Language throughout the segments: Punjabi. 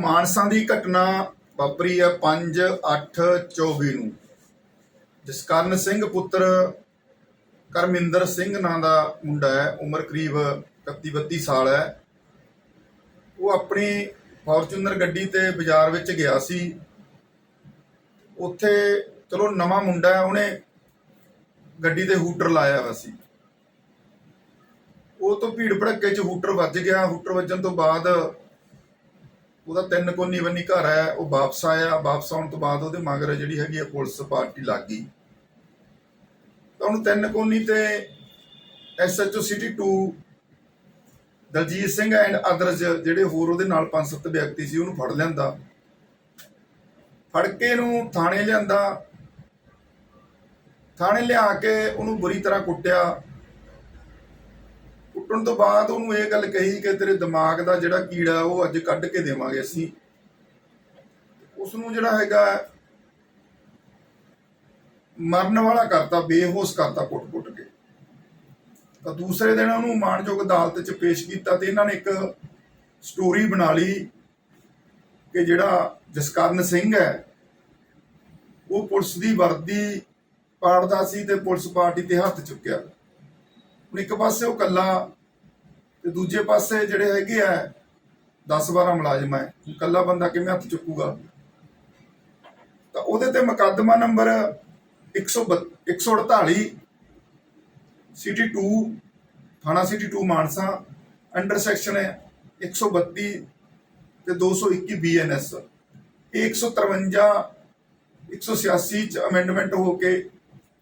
ਮਾਨਸਾ ਦੀ ਘਟਨਾ ਵਾਪਰੀ ਹੈ 5 8 24 ਨੂੰ। ਜਸਕਰਨ ਸਿੰਘ ਪੁੱਤਰ ਕਰਮਿੰਦਰ ਸਿੰਘ ਨਾਂ ਦਾ ਮੁੰਡਾ ਹੈ, ਉਮਰ ਕਰੀਬ 31 32 ਸਾਲ ਹੈ। ਉਹ ਆਪਣੀ ਫੋਰਚੂਨਰ ਗੱਡੀ ਤੇ ਬਾਜ਼ਾਰ ਵਿੱਚ ਗਿਆ ਸੀ। ਉੱਥੇ ਚਲੋ ਨਵਾਂ ਮੁੰਡਾ ਹੈ, ਉਹਨੇ ਗੱਡੀ ਤੇ ਹੂਟਰ ਲਾਇਆ ਹੋਇਆ ਸੀ। ਉਹ ਤੋਂ ਭੀੜ ਭੜੱਕੇ 'ਚ ਹੂਟਰ ਵੱਜ ਗਿਆ। ਹੂਟਰ ਵੱਜਣ ਤੋਂ ਬਾਅਦ ਉਹਦਾ ਤਿੰਨ ਕੋਨੀ ਬੰਨੀ ਘਰ ਆਇਆ, ਉਹ ਵਾਪਸ ਆਇਆ, ਵਾਪਸ ਆਉਣ ਤੋਂ ਬਾਅਦ ਉਹਦੇ ਮਗਰ ਜਿਹੜੀ ਹੈਗੀ ਆ ਪੁਲਿਸ ਪਾਰਟੀ ਲੱਗ ਗਈ। ਤਾਂ ਉਹਨੂੰ ਤਿੰਨ ਕੋਨੀ ਤੇ SHO city 2 Daljit Singh and others ਜਿਹੜੇ ਹੋਰ ਉਹਦੇ ਨਾਲ ਪੰਜ ਸੱਤ ਵਿਅਕਤੀ ਸੀ, ਉਹਨੂੰ ਫੜ ਲੈਂਦਾ ਫੜ ਕੇ ਨੂੰ ਥਾਣੇ ਲਿਆਂਦਾ। ਥਾਣੇ ਲਿਆ ਕੇ ਉਹਨੂੰ ਬੁਰੀ ਤਰ੍ਹਾਂ ਕੁੱਟਿਆ। ਕੁੱਟਣ ਤੋਂ ਬਾਅਦ ਉਹਨੂੰ ਇਹ ਗੱਲ ਕਹੀ ਕਿ ਤੇਰੇ ਦਿਮਾਗ ਦਾ ਜਿਹੜਾ ਕੀੜਾ ਉਹ ਅੱਜ ਕੱਢ ਕੇ ਦੇਵਾਂਗੇ ਅਸੀਂ। ਉਸ ਨੂੰ ਜਿਹੜਾ ਹੈਗਾ ਮਰਨ ਵਾਲਾ ਕਰਤਾ, ਬੇਹੋਸ਼ ਕਰਤਾ ਕੁੱਟ-ਕੁੱਟ ਕੇ। ਤਾਂ ਦੂਸਰੇ ਦਿਨ ਉਹਨੂੰ ਮਾਨਯੋਗ ਅਦਾਲਤ 'ਚ ਪੇਸ਼ ਕੀਤਾ ਤੇ ਇਹਨਾਂ ਨੇ ਇੱਕ ਸਟੋਰੀ ਬਣਾ ਲਈ ਕਿ ਜਿਹੜਾ ਜਸਕਰਨ ਸਿੰਘ ਹੈ, ਉਹ ਪੁਲਿਸ ਦੀ ਵਰਦੀ ਪਾੜਦਾ ਸੀ ਤੇ ਪੁਲਿਸ ਪਾਰਟੀ ਤੇ ਹੱਥ ਚੁੱਕਿਆ। ਹੁਣ ਇੱਕ ਪਾਸੇ ਉਹ ਕੱਲਾ ਤੇ ਦੂਜੇ ਪਾਸੇ ਜਿਹੜੇ ਹੈਗੇ ਆ 10 12 ਮੁਲਾਜ਼ਮ ਹੈ ਕੱਲਾ ਬੰਦਾ ਕਿਵੇਂ ਹੱਥ ਚੁੱਕੂਗਾ? ਤਾਂ ਉਹਦੇ ਤੇ ਮੁਕੱਦਮਾ ਨੰਬਰ 132 148 ਸਿਟੀ 2 ਥਾਣਾ ਸਿਟੀ 2 ਮਾਨਸਾ, ਅੰਡਰ ਸੈਕਸ਼ਨ ਹੈ 132 ਤੇ 221 ਬੀਐਨਐਸ ਇਹ 153 186 ਚ ਅਮੈਂਡਮੈਂਟ ਹੋ ਕੇ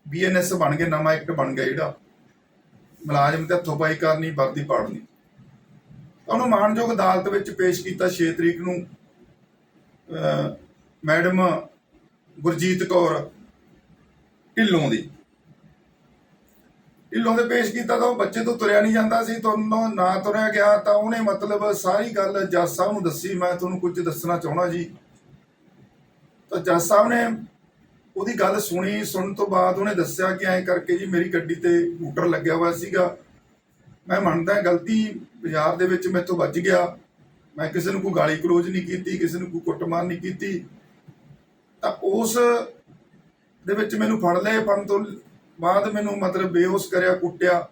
ਬੀਐਨਐਸ ਬਣ ਗਿਆ, ਨਵਾਂ ਐਕਟ ਬਣ ਗਿਆ ਜਿਹੜਾ। ਮੁਲਾਜ਼ਮ ਤੇ ਹੱਥੋਂ ਕਰਨੀ, ਵਰਦੀ ਪਾੜਨੀ। ਉਹਨੂੰ ਮਾਨਯੋਗ ਅਦਾਲਤ ਵਿੱਚ ਪੇਸ਼ ਕੀਤਾ 6 ਤਰੀਕ ਨੂੰ ਮੈਡਮ ਗੁਰਜੀਤ ਕੌਰ ਢਿੱਲੋਂ ਦੀ। ਢਿੱਲੋਂ ਦੇ ਪੇਸ਼ ਕੀਤਾ ਤਾਂ ਉਹ ਬੱਚੇ ਤੋਂ ਤੁਰਿਆ ਨਹੀਂ ਜਾਂਦਾ ਸੀ ਤੁਹਾਨੂੰ ਨਾ ਤੁਰਿਆ ਗਿਆ, ਤਾਂ ਉਹਨੇ ਮਤਲਬ ਸਾਰੀ ਗੱਲ ਜੱਜ ਸਾਹਿਬ ਨੂੰ ਦੱਸੀ, ਮੈਂ ਤੁਹਾਨੂੰ ਕੁਝ ਦੱਸਣਾ ਚਾਹੁੰਦਾ ਜੀ। ਤਾਂ ਜੱਜ ਸਾਹਿਬ ਨੇ ਉਹਦੀ ਗੱਲ ਸੁਣੀ, ਸੁਣਨ ਤੋਂ ਬਾਅਦ ਉਹਨੇ ਦੱਸਿਆ ਕਿ ਐਂ ਕਰਕੇ ਜੀ ਮੇਰੀ ਗੱਡੀ ਤੇ ਮੋਟਰ ਲੱਗਿਆ ਹੋਇਆ ਸੀਗਾ। ਮੈਂ ਮੰਨਦਾ ਗਲਤੀ ਬਾਜ਼ਾਰ ਦੇ ਵਿੱਚ ਮੈਥੋਂ ਵੱਜ ਗਿਆ। ਮੈਂ ਕਿਸੇ ਨੂੰ ਕੋਈ ਗਾਲੀ ਕਲੋਜ਼ ਨਹੀਂ ਕੀਤੀ, ਕਿਸੇ ਨੂੰ ਕੋਈ ਕੁੱਟਮਾਰ ਨਹੀਂ ਕੀਤੀ। ਤਾਂ ਉਸ ਦੇ ਵਿੱਚ ਮੈਨੂੰ ਫੜ ਲਏ, ਫੜਨ ਤੋਂ ਬਾਅਦ ਮੈਨੂੰ ਮਤਲਬ ਬੇਹੋਸ਼ ਕਰਿਆ, ਕੁੱਟਿਆ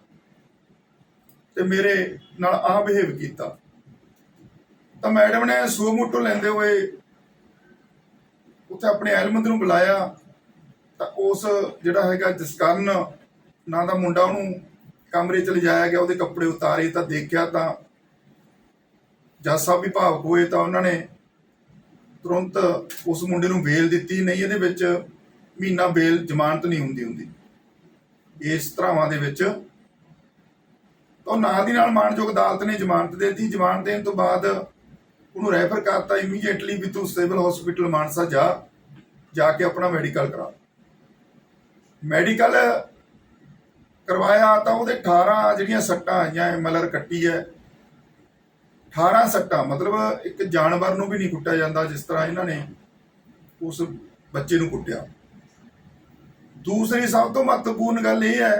ਤੇ ਮੇਰੇ ਨਾਲ ਆ ਬਿਹੇਵ ਕੀਤਾ। ਤਾਂ ਮੈਡਮ ਨੇ ਸੂਹ ਮੋਟੋ ਲੈਂਦੇ ਹੋਏ ਉੱਥੇ ਆਪਣੇ ਐਲਮੰਦ ਨੂੰ ਬੁਲਾਇਆ। ਤਾਂ ਉਸ ਜਿਹੜਾ ਹੈਗਾ ਜਸਕਰਨ ਨਾਂ ਦਾ ਮੁੰਡਾ ਉਹਨੂੰ ਕਮਰੇ ਚ ਲਿਜਾਇਆ ਗਿਆ, ਉਹਦੇ ਕੱਪੜੇ ਉਤਾਰੇ ਤਾਂ ਦੇਖਿਆ ਤਾਂ ਜੱਜ ਸਾਹਿਬ ਵੀ ਭਾਵਕ ਹੋਏ ਤਾਂ ਉਹਨਾਂ ਨੇ ਤੁਰੰਤ ਉਸ ਮੁੰਡੇ ਨੂੰ ਬੇਲ ਦਿੱਤੀ। ਨਹੀਂ, ਇਹਦੇ ਵਿੱਚ ਮਹੀਨਾ ਬੇਲ ਜ਼ਮਾਨਤ ਨਹੀਂ ਹੁੰਦੀ ਹੁੰਦੀ। ਇਸ ਤਰ੍ਹਾਂਵਾਂ ਦੇ ਵਿੱਚ ਤਾਂ ਨਾਲ ਦੀ ਨਾਲ ਮਾਨਯੋਗ ਅਦਾਲਤ ਨੇ ਜ਼ਮਾਨਤ ਦੇ ਦਿੱਤੀ। ਜ਼ਮਾਨਤ ਦੇਣ ਤੋਂ ਬਾਅਦ ਉਹਨੂੰ ਰੈਫਰ ਕਰਤਾ ਇਮੀਡੀਏਟਲੀ ਵੀ ਤੂੰ ਸਿਵਲ ਹਸਪੀਟਲ ਮਾਨਸਾ ਜਾ ਜਾ ਕੇ ਆਪਣਾ ਮੈਡੀਕਲ ਕਰਾ। ਮੈਡੀਕਲ ਕਰਵਾਇਆ ਤਾਂ ਉਹਦੇ 18 ਜਿਹੜੀਆਂ ਸੱਟਾਂ ਆਈਆਂ ਮਲਰ ਕੱਟੀ ਹੈ। 18 ਸੱਟਾਂ, ਮਤਲਬ ਇੱਕ ਜਾਨਵਰ ਨੂੰ ਵੀ ਨਹੀਂ ਕੁੱਟਿਆ ਜਾਂਦਾ ਜਿਸ ਤਰ੍ਹਾਂ ਇਹਨਾਂ ਨੇ ਉਸ ਬੱਚੇ ਨੂੰ ਕੁੱਟਿਆ। ਦੂਸਰੀ ਸਭ ਤੋਂ ਮਹੱਤਵਪੂਰਨ ਗੱਲ ਇਹ ਹੈ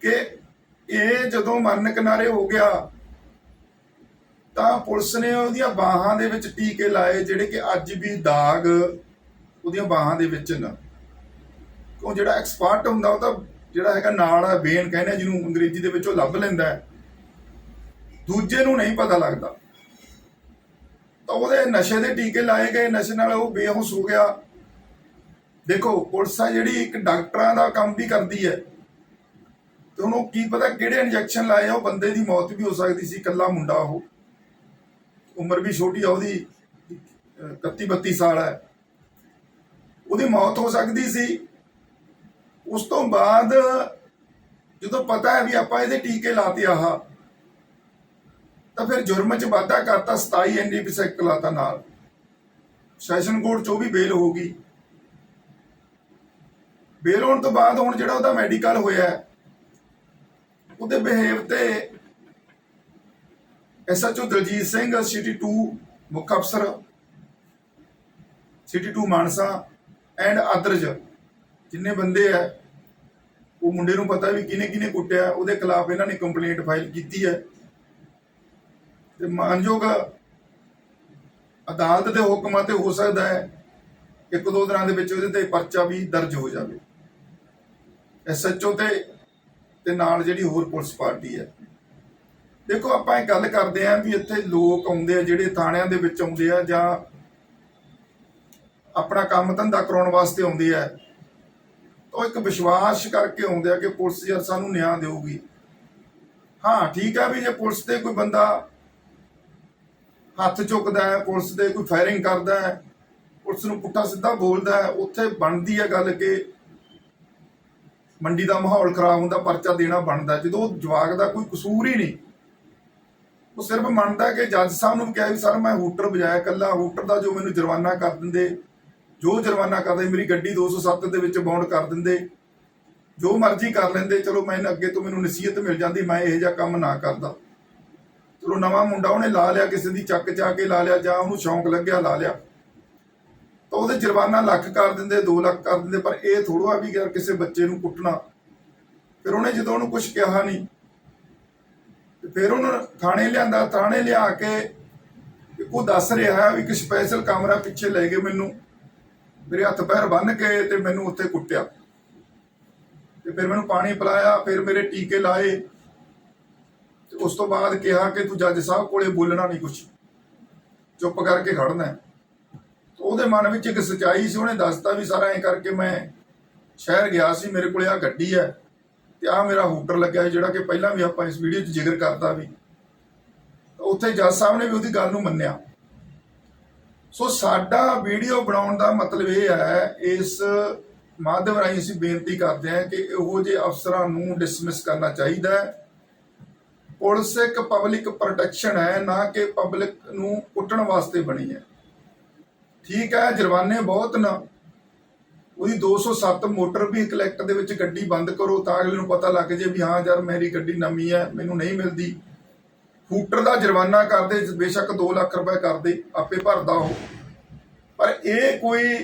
ਕਿ ਇਹ ਜਦੋਂ ਮਰਨ ਕਿਨਾਰੇ ਹੋ ਗਿਆ, ਤਾਂ ਪੁਲਿਸ ਨੇ ਉਹਦੀਆਂ ਬਾਹਾਂ ਦੇ ਵਿੱਚ ਟੀਕੇ ਲਾਏ ਜਿਹੜੇ ਕਿ ਅੱਜ ਵੀ ਦਾਗ ਉਹਦੀਆਂ ਬਾਹਾਂ ਦੇ ਵਿੱਚ ਨਾ। ਕਿਉਂ ਜਿਹੜਾ ਐਕਸਪਰਟ ਹੁੰਦਾ, ਉਹ ਤਾਂ ਜਿਹੜਾ ਹੈਗਾ ਨਾਲ ਆ ਵੇਨ ਕਹਿੰਦੇ ਜਿਹਨੂੰ ਅੰਗਰੇਜ਼ੀ ਦੇ ਵਿੱਚ ਉਹ ਲੱਭ ਲੈਂਦਾ ਹੈ। ਦੂਜੇ ਨੂੰ ਨਹੀਂ ਪਤਾ ਲੱਗਦਾ। ਤਾਂ ਉਹਦੇ ਨਸ਼ੇ ਦੇ ਟੀਕੇ ਲਾਏ ਗਏ, ਨਸ਼ੇ ਨਾਲ ਉਹ ਬੇਹੋਸ਼ ਹੋ ਗਿਆ। ਦੇਖੋ, ਪੁਲਿਸ ਆ ਜਿਹੜੀ ਇੱਕ ਡਾਕਟਰਾਂ ਦਾ ਕੰਮ ਵੀ ਕਰਦੀ ਹੈ। ਤੇ ਉਹਨੂੰ ਕੀ ਪਤਾ ਕਿਹੜੇ ਇੰਜੈਕਸ਼ਨ ਲਾਏ ਆ, ਉਹ ਬੰਦੇ ਦੀ ਮੌਤ ਵੀ ਹੋ ਸਕਦੀ ਸੀ, ਇਕੱਲਾ ਮੁੰਡਾ ਉਹ। ਉਮਰ ਵੀ ਛੋਟੀ ਆ, ਉਹਦੀ 31 32 ਸਾਲ ਹੈ। ਉਹਦੀ ਮੌਤ ਹੋ ਸਕਦੀ ਸੀ। ਉਸ ਤੋਂ ਬਾਅਦ ਜਦੋਂ ਪਤਾ ਹੈ ਵੀ ਆਪਾਂ ਇਹਦੇ ਟੀਕੇ ਲਾਤੇ ਆਹ, ਤਾਂ ਫਿਰ ਜੁਰਮ 'ਚ ਵਾਧਾ ਕਰਤਾ 27 ਐਨਡੀਪੀ ਸੈਕਟ ਲਾਤਾ ਨਾਲ। ਸੈਸ਼ਨ ਕੋਰਟ 'ਚੋਂ ਵੀ ਬੇਲ ਹੋ ਗਈ। ਬੇਲ ਹੋਣ ਤੋਂ ਬਾਅਦ ਹੁਣ ਜਿਹੜਾ ਉਹਦਾ ਮੈਡੀਕਲ ਹੋਇਆ ਉਹਦੇ ਬਿਹੇਵ ਤੇ ਐਸਐਚਓ ਦਲਜੀਤ ਸਿੰਘ, ਸਿਟੀ 2 ਮੁੱਖ ਅਫਸਰ, ਸਿਟੀ 2 ਮਾਨਸਾ, ਐਂਡ ਅਦਰਜ ਜਿੰਨੇ ਬੰਦੇ ਆ ਉਹ ਮੁੰਡੇ ਨੂੰ ਪਤਾ ਵੀ ਕਿਹਨੇ ਕਿਹਨੇ ਕੁੱਟਿਆ, ਉਹਦੇ ਖਿਲਾਫ ਇਹਨਾਂ ਨੇ ਕੰਪਲੇਂਟ ਫਾਈਲ ਕੀਤੀ ਹੈ। ਤੇ ਮਾਨਯੋਗ ਅਦਾਲਤ ਦੇ ਹੁਕਮਾਂ ਤੇ ਹੋ ਸਕਦਾ ਹੈ ਇੱਕ ਦੋ ਦਿਨਾਂ ਦੇ ਵਿੱਚ ਉਹਦੇ ਤੇ ਪਰਚਾ ਵੀ ਦਰਜ ਹੋ ਜਾਵੇ। ਐਸਐਚਓ ਤੇ ਤੇ ਨਾਲ ਜਿਹੜੀ ਹੋਰ ਪੁਲਿਸ ਪਾਰਟੀ ਹੈ। ਦੇਖੋ, ਆਪਾਂ ਇਹ ਗੱਲ ਕਰਦੇ ਆਂ ਵੀ ਇੱਥੇ ਲੋਕ ਆਉਂਦੇ ਆ, ਜਿਹੜੇ ਥਾਣਿਆਂ ਦੇ ਵਿੱਚ ਆਉਂਦੇ ਆ ਜਾਂ ਆਪਣਾ ਕੰਮ ਧੰਦਾ ਕਰਾਉਣ ਵਾਸਤੇ ਆਉਂਦੇ ਆ। ਉਹ ਇੱਕ ਵਿਸ਼ਵਾਸ ਕਰਕੇ ਆਉਂਦੇ ਆ ਕਿ ਪੁਲਿਸ ਯਾਰ ਸਾਨੂੰ ਨਿਆਂ ਦੇਊਗੀ। ਹਾਂ, ਠੀਕ ਹੈ ਵੀ ਜੇ ਪੁਲਿਸ ਤੇ ਕੋਈ ਬੰਦਾ ਹੱਥ ਚੁੱਕਦਾ ਹੈ, ਪੁਲਿਸ ਦੇ ਕੋਈ ਫਾਇਰਿੰਗ ਕਰਦਾ ਹੈ, ਪੁਲਿਸ ਨੂੰ ਪੁੱਠਾ ਸਿੱਧਾ ਬੋਲਦਾ ਹੈ, ਉੱਥੇ ਬਣਦੀ ਹੈ ਗੱਲ ਕਿ ਮੰਡੀ ਦਾ ਮਾਹੌਲ ਖਰਾਬ ਹੁੰਦਾ, ਪਰਚਾ ਦੇਣਾ ਬਣਦਾ। ਜਦੋਂ ਉਹ ਜਵਾਕ ਦਾ ਕੋਈ ਕਸੂਰ ਹੀ ਨਹੀਂ, ਉਹ ਸਿਰਫ ਮੰਨਦਾ ਕਿ ਜੱਜ ਸਾਹਿਬ ਨੂੰ ਕਿਹਾ ਵੀ, ਸਰ, ਮੈਂ ਹੂਟਰ ਵਜਾਇਆ ਕੱਲਾ ਹੂਟਰ ਦਾ ਜੋ ਮੈਨੂੰ ਜੁਰਮਾਨਾ ਕਰ ਦਿੰਦੇ ਜੋ ਜੁਰਮਾਨਾ ਕਰਦੇ, ਮੇਰੀ ਗੱਡੀ 207 ਦੇ ਵਿੱਚ ਬਾਉਂਡ ਕਰ ਦਿੰਦੇ। ਜੋ ਮਰਜ਼ੀ ਕਰ ਲੈਂਦੇ, ਚਲੋ ਮੈਂ ਅੱਗੇ ਤੋਂ ਮੈਨੂੰ ਨਸੀਹਤ ਮਿਲ ਜਾਂਦੀ, ਮੈਂ ਇਹੋ ਜਿਹਾ ਕੰਮ ਨਾ ਕਰਦਾ। ਚਲੋ ਨਵਾਂ ਮੁੰਡਾ ਉਹਨੇ ਲਾ ਲਿਆ, ਕਿਸੇ ਦੀ ਚੱਕ ਚਾ ਕੇ ਲਾ ਲਿਆ, ਜਾਂ ਉਹਨੂੰ ਸ਼ੌਂਕ ਲੱਗਿਆ ਲਾ ਲਿਆ। ਤਾਂ ਉਹਦੇ ਜੁਰਮਾਨਾ ਲੱਖ ਕਰ ਦਿੰਦੇ 2 ਲੱਖ ਕਰ ਦਿੰਦੇ, ਪਰ ਇਹ ਥੋੜਾ ਵੀ ਯਾਰ ਕਿਸੇ ਬੱਚੇ ਨੂੰ ਕੁੱਟਣਾ। ਫਿਰ ਉਹਨੇ ਜਦੋਂ ਉਹਨੂੰ ਕੁਝ ਕਿਹਾ ਨਹੀਂ ਫਿਰ ਉਹਨੂੰ ਥਾਣੇ ਲਿਆਂਦਾ, ਥਾਣੇ ਲਿਆ ਕੇ ਉਹ ਦੱਸ ਰਿਹਾ ਵੀ ਇੱਕ ਸਪੈਸ਼ਲ ਕਮਰਾ ਪਿੱਛੇ ਲੈ ਗਏ ਮੈਨੂੰ। ਮੇਰੇ ਹੱਥ ਪੈਰ ਬੰਨ ਕੇ ਤੇ ਮੈਨੂੰ ਉੱਥੇ ਕੁੱਟਿਆ। ਤੇ ਫਿਰ ਮੈਨੂੰ ਪਾਣੀ ਪਿਲਾਇਆ, ਫਿਰ ਮੇਰੇ ਟੀਕੇ ਲਾਏ। ਤੇ ਉਸ ਤੋਂ ਬਾਅਦ ਕਿਹਾ ਕਿ ਤੂੰ ਜੱਜ ਸਾਹਿਬ ਕੋਲੇ ਬੋਲਣਾ ਨਹੀਂ ਕੁਝ ਚੁੱਪ ਕਰਕੇ ਖੜਨਾ ਹੈ। ਉਹਦੇ ਮਨ ਵਿੱਚ ਇੱਕ ਸਚਾਈ ਸੀ, ਉਹਨੇ ਦੱਸਤਾ ਵੀ ਸਾਰਾ ਐ ਕਰਕੇ ਮੈਂ ਸ਼ਹਿਰ ਗਿਆ ਸੀ, ਮੇਰੇ ਕੋਲੇ ਆ ਗੱਡੀ ਹੈ ਤੇ ਆ ਮੇਰਾ ਹੂਟਰ ਲੱਗਿਆ ਜਿਹੜਾ ਕਿ ਪਹਿਲਾਂ ਵੀ ਆਪਾਂ ਇਸ ਵੀਡੀਓ 'ਚ ਜ਼ਿਕਰ ਕਰਤਾ ਵੀ। ਉੱਥੇ ਜੱਜ ਸਾਹਿਬ ਨੇ ਵੀ ਉਹਦੀ ਗੱਲ ਨੂੰ ਮੰਨਿਆ। ਸੋ ਸਾਡਾ ਵੀਡੀਓ ਬਣਾਉਣ ਦਾ ਮਤਲਬ ਇਹ ਹੈ, ਇਸ ਮਾਧਿਅਮ ਰਾਹੀਂ ਅਸੀਂ ਬੇਨਤੀ ਕਰਦੇ ਹਾਂ ਕਿ ਇਹੋ ਜਿਹੇ ਅਫਸਰਾਂ ਨੂੰ ਡਿਸਮਿਸ ਕਰਨਾ ਚਾਹੀਦਾ ਹੈ। ਪੁਲਿਸ ਇੱਕ ਪਬਲਿਕ ਪ੍ਰੋਟੈਕਸ਼ਨ ਹੈ, ਨਾ ਕਿ ਪਬਲਿਕ ਨੂੰ ਕੁੱਟਣ ਵਾਸਤੇ ਬਣੀ ਹੈ। ਠੀਕ ਹੈ, ਜੁਰਮਾਨੇ ਬਹੁਤ ਨਾ। ਉਹਦੀ 207 ਮੋਟਰ ਵੀ ਕਲੈਕਟ ਦੇ ਵਿੱਚ ਗੱਡੀ ਬੰਦ ਕਰੋ ਤਾਂ ਅਗਲੇ ਨੂੰ ਪਤਾ ਲੱਗ ਜੇ ਵੀ ਹਾਂ ਯਾਰ ਮੇਰੀ ਗੱਡੀ ਨਵੀਂ ਹੈ, ਮੈਨੂੰ ਨਹੀਂ ਮਿਲਦੀ। ਹੂਟਰ ਦਾ ਜੁਰਮਾਨਾ ਕਰਦੇ, ਬੇਸ਼ੱਕ 2 ਲੱਖ ਰੁਪਏ ਕਰਦੇ, ਆਪੇ ਭਰਦਾ ਉਹ। ਪਰ ਇਹ ਕੋਈ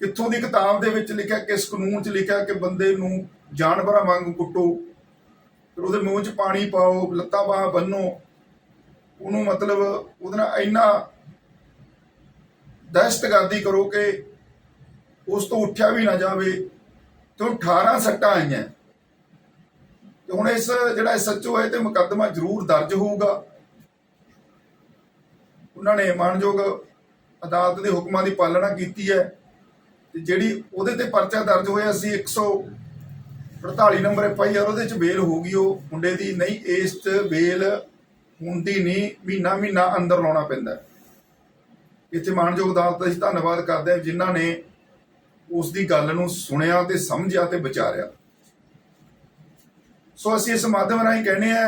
ਕਿੱਥੋਂ ਦੀ ਕਿਤਾਬ ਦੇ ਵਿੱਚ ਲਿਖਿਆ, ਕਿਸ ਕਾਨੂੰਨ 'ਚ ਲਿਖਿਆ ਕਿ ਬੰਦੇ ਨੂੰ ਜਾਨਵਰਾਂ ਵਾਂਗ ਕੁੱਟੋ, ਫਿਰ ਉਹਦੇ ਮੂੰਹ 'ਚ ਪਾਣੀ ਪਾਓ, ਲੱਤਾਂ ਬਾਹਾਂ ਬੰਨੋ, ਉਹਨੂੰ ਮਤਲਬ ਉਹਦੇ ਨਾਲ ਇੰਨਾ ਦਹਿਸ਼ਤਗਰਦੀ ਕਰੋ ਕਿ ਉਸ ਤੋਂ ਉੱਠਿਆ ਵੀ ਨਾ ਜਾਵੇ ਤੇ ਹੁਣ 18 ਸੱਟਾਂ ਆਈਆਂ। ਤੇ ਹੁਣ ਇਸ ਜਿਹੜਾ ਐਸਐਚਓ ਹੈ ਤੇ ਮੁਕੱਦਮਾ ਜ਼ਰੂਰ ਦਰਜ ਹੋਊਗਾ। ਉਹਨਾਂ ਨੇ ਮਾਨਯੋਗ ਅਦਾਲਤ ਦੇ ਹੁਕਮਾਂ ਦੀ ਪਾਲਣਾ ਕੀਤੀ ਹੈ ਤੇ ਜਿਹੜੀ ਉਹਦੇ ਤੇ ਪਰਚਾ ਦਰਜ ਹੋਇਆ ਸੀ 148 ਨੰਬਰ ਐਫਆਈਆਰ ਉਹਦੇ ਚ ਬੇਲ ਹੋ ਗਈ ਉਹ ਮੁੰਡੇ ਦੀ। ਨਹੀਂ, ਇਸ ਚ ਬੇਲ ਹੁੰਦੀ ਨਹੀਂ, ਮਹੀਨਾ ਮਹੀਨਾ ਅੰਦਰ ਲਾਉਣਾ ਪੈਂਦਾ ਇੱਥੇ ਮਾਨਯੋਗ ਅਦਾਲਤ ਦਾ ਅਸੀਂ ਧੰਨਵਾਦ ਕਰਦੇ ਹਾਂ ਜਿਨ੍ਹਾਂ ਨੇ ਉਸ ਦੀ ਗੱਲ ਨੂੰ ਸੁਣਿਆ ਤੇ ਸਮਝਿਆ ਤੇ ਵਿਚਾਰਿਆ। ਸੋ ਅਸੀਂ ਇਸ ਮਾਧਿਅਮ ਰਾਹੀਂ ਕਹਿੰਦੇ ਆ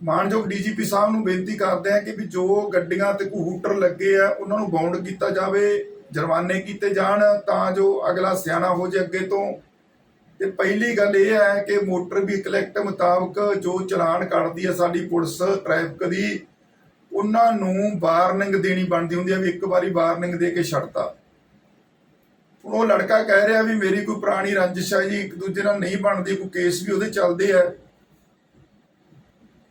ਮਾਨਯੋਗ ਡੀਜੀਪੀ ਸਾਹਿਬ ਨੂੰ ਬੇਨਤੀ ਕਰਦੇ ਆ ਕਿ ਵੀ ਜੋ ਗੱਡੀਆਂ ਤੇ ਕੋਈ ਹੂਟਰ ਲੱਗੇ ਆ, ਉਹਨਾਂ ਨੂੰ ਬਾਉਂਡ ਕੀਤਾ ਜਾਵੇ, ਜੁਰਮਾਨੇ ਕੀਤੇ ਜਾਣ ਤਾਂ ਜੋ ਅਗਲਾ ਸਿਆਣਾ ਹੋ ਜੇ ਅੱਗੇ ਤੋਂ। ਤੇ ਪਹਿਲੀ ਗੱਲ ਇਹ ਹੈ ਕਿ ਮੋਟਰ ਵੀ ਕਲੈਕਟ ਮੁਤਾਬਕ ਜੋ ਚਲਾਨ ਕੱਢਦੀ ਹੈ ਸਾਡੀ ਪੁਲਿਸ, ਟ੍ਰੈਫਿਕ ਦੀ, ਉਹਨਾਂ ਨੂੰ ਵਾਰਨਿੰਗ ਦੇਣੀ ਬਣਦੀ ਹੁੰਦੀ ਹੈ ਵੀ ਇੱਕ ਵਾਰੀ ਵਾਰਨਿੰਗ ਦੇ ਕੇ ਛੱਡਤਾ। ਹੁਣ ਉਹ ਲੜਕਾ ਕਹਿ ਰਿਹਾ ਵੀ ਮੇਰੀ ਕੋਈ ਪੁਰਾਣੀ ਰੰਜਿਸ਼ ਹੈ ਜੀ, ਇੱਕ ਦੂਜੇ ਨਾਲ ਨਹੀਂ ਬਣਦੀ, ਕੋਈ ਕੇਸ ਵੀ ਉਹਦੇ ਚੱਲਦੇ ਆ।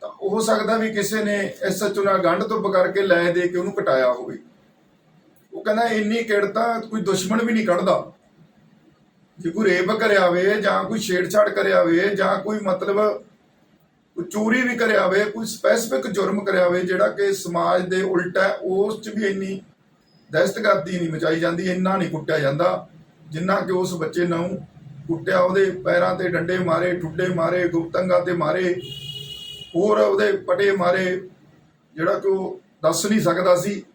ਤਾਂ ਹੋ ਸਕਦਾ ਵੀ ਕਿਸੇ ਨੇ ਐਸਐਚਓ ਨਾਲ ਗੰਢ ਧੁੱਪ ਕਰਕੇ ਲੈ ਦੇ ਕੇ ਉਹਨੂੰ ਕਟਾਇਆ ਹੋਵੇ। ਉਹ ਕਹਿੰਦਾ ਇੰਨੀ ਕਿੜਤਾ ਕੋਈ ਦੁਸ਼ਮਣ ਵੀ ਨਹੀਂ ਕੱਢਦਾ। ਜੇ ਕੋਈ ਰੇਪ ਕਰਿਆ ਹੋਵੇ ਜਾਂ ਕੋਈ ਛੇੜਛਾੜ ਕਰਿਆ ਹੋਵੇ ਜਾਂ ਕੋਈ ਮਤਲਬ ਚੋਰੀ ਵੀ ਕਰਿਆ ਹੋਵੇ, ਕੋਈ ਸਪੈਸੀਫਿਕ ਜੁਰਮ ਕਰਿਆ ਹੋਵੇ ਜਿਹੜਾ ਕਿ ਸਮਾਜ ਦੇ ਉਲਟ ਹੈ, ਉਸ 'ਚ ਵੀ ਇੰਨੀ ਦਹਿਸ਼ਤਗਰਦੀ ਨਹੀਂ ਮਚਾਈ ਜਾਂਦੀ, ਇੰਨਾ ਨਹੀਂ ਕੁੱਟਿਆ ਜਾਂਦਾ। ਜਿੰਨਾ ਕਿ ਉਸ ਬੱਚੇ ਨੂੰ ਕੁੱਟਿਆ, ਉਹਦੇ ਪੈਰਾਂ ਤੇ ਡੰਡੇ ਮਾਰੇ, ਠੁੱਡੇ ਮਾਰੇ, ਗੁਪਤੰਗਾ ਤੇ ਮਾਰੇ, ਹੋਰ ਉਹਦੇ ਪਟੇ ਮਾਰੇ, ਜਿਹੜਾ ਕਿ ਉਹ ਦੱਸ ਨਹੀਂ ਸਕਦਾ ਸੀ।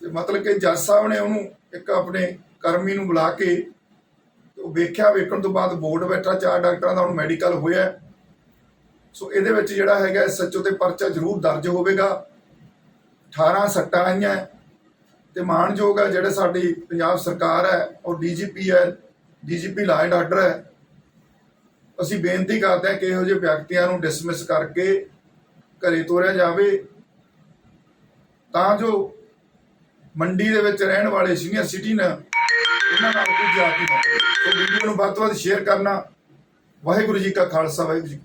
ਤੇ ਮਤਲਬ ਕਿ ਜੱਜ ਸਾਹਿਬ ਨੇ ਉਹਨੂੰ ਇੱਕ ਆਪਣੇ ਕਰਮੀ ਨੂੰ ਬੁਲਾ ਕੇ ਉਹ ਵੇਖਿਆ, ਵੇਖਣ ਤੋਂ ਬਾਅਦ ਬੋਰਡ ਬੈਠਾ, ਚਾਰ ਡਾਕਟਰਾਂ ਦਾ ਹੁਣ ਮੈਡੀਕਲ ਹੋਇਆ। ਸੋ ਇਹਦੇ ਵਿੱਚ ਜਿਹੜਾ ਹੈਗਾ, ਸੱਚੋ ਤੇ ਪਰਚਾ ਜ਼ਰੂਰ ਦਰਜ ਹੋਵੇਗਾ। 18 ਸੱਟਾਂ ਆਈਆਂ। ਤੇ ਮਾਣਯੋਗ ਹੈ ਜਿਹੜੇ ਸਾਡੀ ਪੰਜਾਬ ਸਰਕਾਰ ਹੈ ਔਰ ਡੀਜੀਪੀ ਹੈ, ਡੀਜੀਪੀ ਲਾਅ ਐਂਡ ਆਰਡਰ ਹੈ। ਅਸੀਂ ਬੇਨਤੀ ਕਰਦੇ ਹਾਂ ਕਿ ਇਹੋ ਜਿਹੇ ਵਿਅਕਤੀਆਂ ਨੂੰ ਡਿਸਮਿਸ ਕਰਕੇ ਘਰੇ ਤੋਰਿਆ ਜਾਵੇ। ਤਾਂ ਜੋ ਮੰਡੀ ਦੇ ਵਿੱਚ ਰਹਿਣ ਵਾਲੇ ਸੀਨੀਅਰ ਸਿਟੀਜ਼ਨ ਉਹਨਾਂ ਨਾਲ ਕੋਈ ਜ਼ਿਆਦਤੀ ਨਾ ਸੋ ਵੀਡੀਓ ਨੂੰ ਵੱਧ ਤੋਂ ਵੱਧ ਸ਼ੇਅਰ ਕਰਨਾ। ਵਾਹਿਗੁਰੂ ਜੀ ਕਾ ਖਾਲਸਾ, ਵਾਹਿਗੁਰੂ ਜੀ